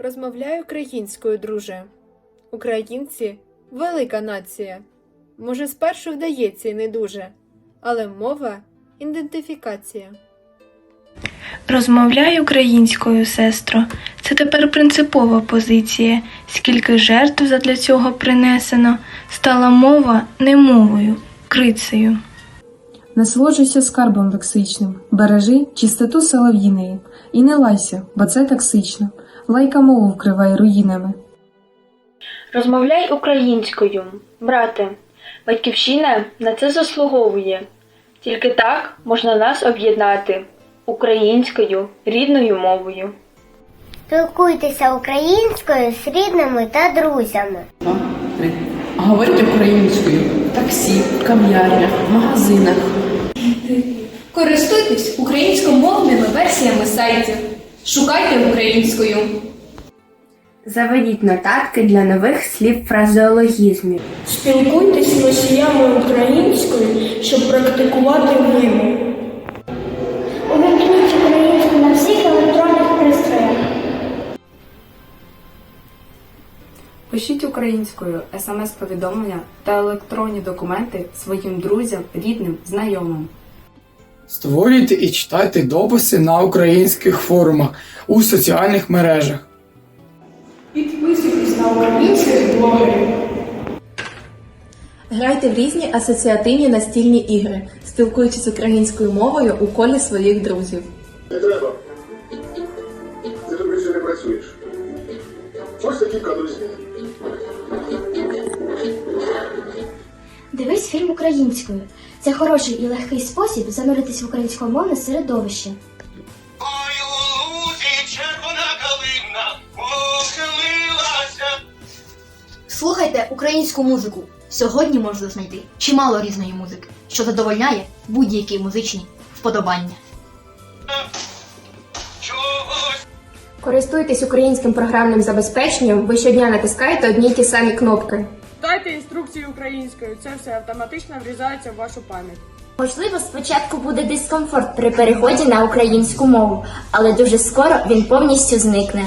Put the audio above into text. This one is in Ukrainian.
Розмовляй українською, друже. Українці велика нація. Може, спершу вдається й не дуже, але мова ідентифікація. Розмовляй українською, сестро. Це тепер принципова позиція. Скільки жертв задля цього принесено, стала мова не мовою, крицею. Насолоджуйся скарбом лексичним, бережи чистоту солов'їнеї. І не лайся, бо це токсично. Лайка мову вкриває руїнами. Розмовляй українською, брате. Батьківщина на це заслуговує. Тільки так можна нас об'єднати українською рідною мовою. Спілкуйтеся українською з рідними та друзями. Два, три. Говоріть українською в таксі, в кав'ярнях, в магазинах. Користуйтесь українськомовними версіями сайтів. Шукайте українською. Заведіть нотатки для нових слів фразеологізмів. Спілкуйтесь з носіями українською, щоб практикувати вміння. Увімкніть українську на всіх електронних пристроях. Пишіть українською смс-повідомлення та електронні документи своїм друзям, рідним, знайомим. Створюйте і читайте дописи на українських форумах у соціальних мережах. Підписуйтесь на українських блогерів. Грайте в різні асоціативні настільні ігри, спілкуючись українською мовою у колі своїх друзів. Не треба. Ти тут більше не працюєш. Ось такі кадри зміни. Дивись фільм українською. Це хороший і легкий спосіб зануритись в українськомовне середовище. Ой, у лузі червона калина похилилася. Слухайте українську музику. Сьогодні можна знайти чимало різної музики, що задовольняє будь-які музичні вподобання. Користуйтесь українським програмним забезпеченням, ви щодня натискаєте одні й ті самі кнопки. Дайте інструкції українською, це все автоматично врізається в вашу пам'ять. Можливо, спочатку буде дискомфорт при переході на українську мову, але дуже скоро він повністю зникне.